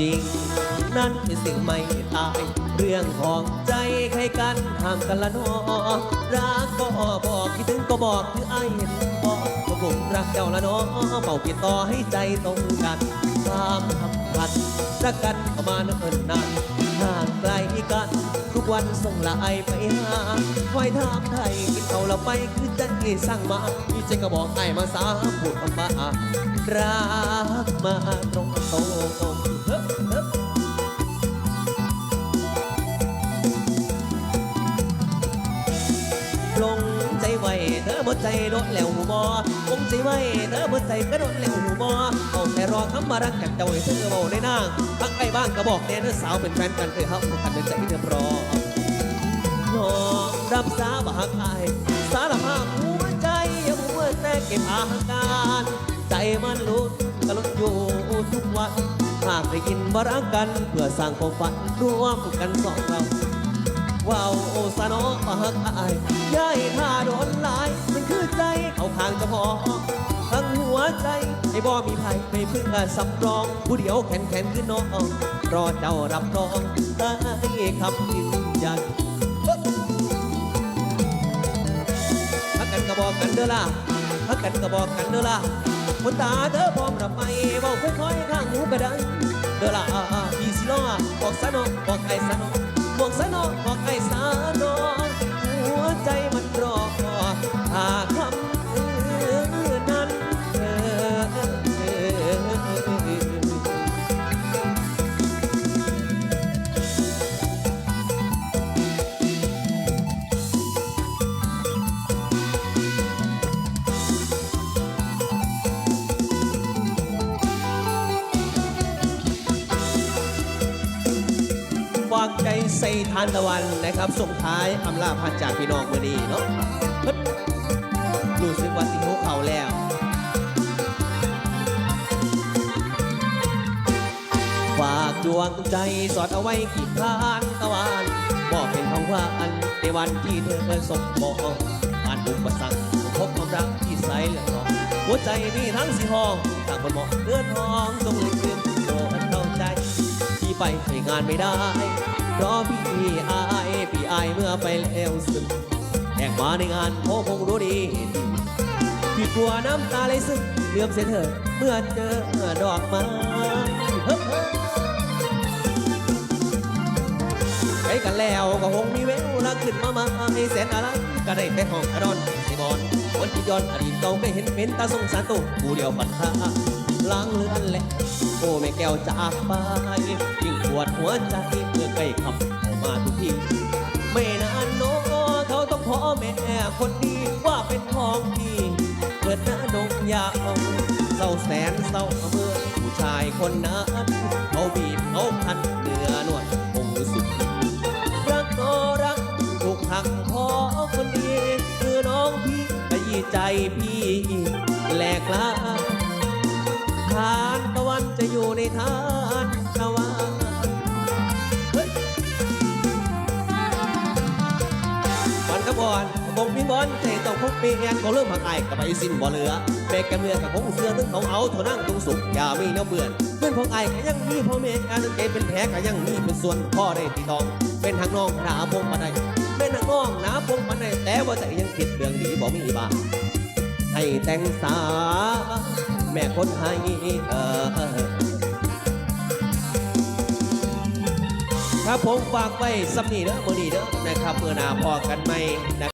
จริง นั้นเป็นสิ่งไม่ตาย เรื่องของใจใครกันห้ามกันละนอรักก็บอกคิดถึงก็บอกคือไอ้เห็นบอกก็ผมรักเจ้าละนอเป่าปิดต่อให้ใจตรงกันความสัมพันธ์รักกันประมาณเนิ่นนานห่างไกลกัน ทุกวันส่งไลายไปหาไว้ถามไทยกินเขาเราไปคือใจสั่งมาพี่ใจก็บอกไอ้มาสาพูดออกมารักมาตรงต ลงใจไว้เธอหมดใจโดนแล้วหูบอลงใจไว้เธอหมดใจก็โดนแล้วหูบอเอาแต่รอคำมารักจากเจ้าให้เธอเบาได้นางพักไอ้บ้างก็บอกแน่เธอสาวเป็นแฟนกันเธอฮับกันเป็นใจเธอพร้อมน้อรับสาบหักอายสารภาพหัวใจยังหัวแต่เก็บอาการใจมันลุ้นกระลุนอยู่ทุกวันหากได้กินบารักกัน เพื่อสร้างความฝันร่วมกันสองเรา ว้าวโอสานอปากอายย้ายท่าโดนหลาย มันคือใจเขาข้างจะพอทั้งหัวใจไอ้บ่มีภัยไม่พึ่งอาสำรอง ผู้เดียวแข็งแข็งคือน้อง รอเจ้ารับรองได้คำยืนยันพักกันก็บอกกันเด้อล่ะพักกันก็บอกกันเด้อล่ะคนตาเธอพร้อมรับไหมบอกค่อยๆข้างหูก็ได้เด้อล่ะพี่สิล้อบอกซะน้องบอกใครซะน้อง บอกสนอบอกไอ้สานอหัากใจใส่ทานตะวันนะครับ ส่งท้ายอำลาพันจากพี่น้องมือดีเนาะฮึดรู้สึกว่าสิหัวเขาแล้วฝากดวงใจสอดเอาไว้กีดพานตะวันบอกเป็นของหวาอันในวันที่เธอสมบอกผ่านอุปสรรคพบความรักที่ใสเหลืองหัวใจมีทั้งสีห้องต่างคนหมาะเลือดทองจงลืมลืมโปรดเข้าใจ ไปใช้งานไม่ได้ เพราะพี่อายพี่อายเมื่อไปแล้วซึมแอกมาในงานโคคงรู้ดี พี่กลัวน้ำตาไหลซึมเลื่อมเสียเถิดเมื่อเจอดอกไม้เฮ้กันแล้วก็คงมีแววรักขึ้นมามาให้แสนอะไร ก็ได้แต่ห้องอดอนสิบอนคนที่ย้อนอดีตเก่าก็เห็นเป็นตาสงสารตัวผู้เดียวปัญหา ล้างเลือนแหละโอ้แม่แก้วจากไปยิ่งปวดหัวใจเมื่อใกล้คำเข้ามาทุกทีไม่นานโนเขาต้องขอแม่คนดีว่าเป็นของพี่เกิดหน้าดงยาวเศร้าแสนเศร้าเมื่อผู้ชายคนนั้นเขาบีบเขาพันเนื้อนวดคงสุดรักก็รักถูกหักพอคนดีคือน้องพี่ขยี้ใจพี่ ทานตะวันเฮ้ยวันกบอนบงพิบอลใจต้องพบเปลี่ยนก็เริ่มหักไอายกับไปสิ้นบ่เหลือแบกกันเมือกับคงเสื้อถึงเขาเอาเท่านั่งตรงสุกอย่ามีเนื้อเบื่อเพื่อนของไอ้ก็ยังมีพ่อแม่การนึกเกเป็นแผลก็ยังมีเป็นส่วนพ่อได้ตีทอง เป็นทางน้องหนาพงปันใดเป็นทางน้องหนาพงปันใดแต่ว่าใจยังคิดเรื่องดีบ่มีบ้างให้แต่งสาแม่คนให้เออ ผมฝากไว้สำนีเด้อมือนีเด้อนะครับเมื่อนาพอกันไหมนะ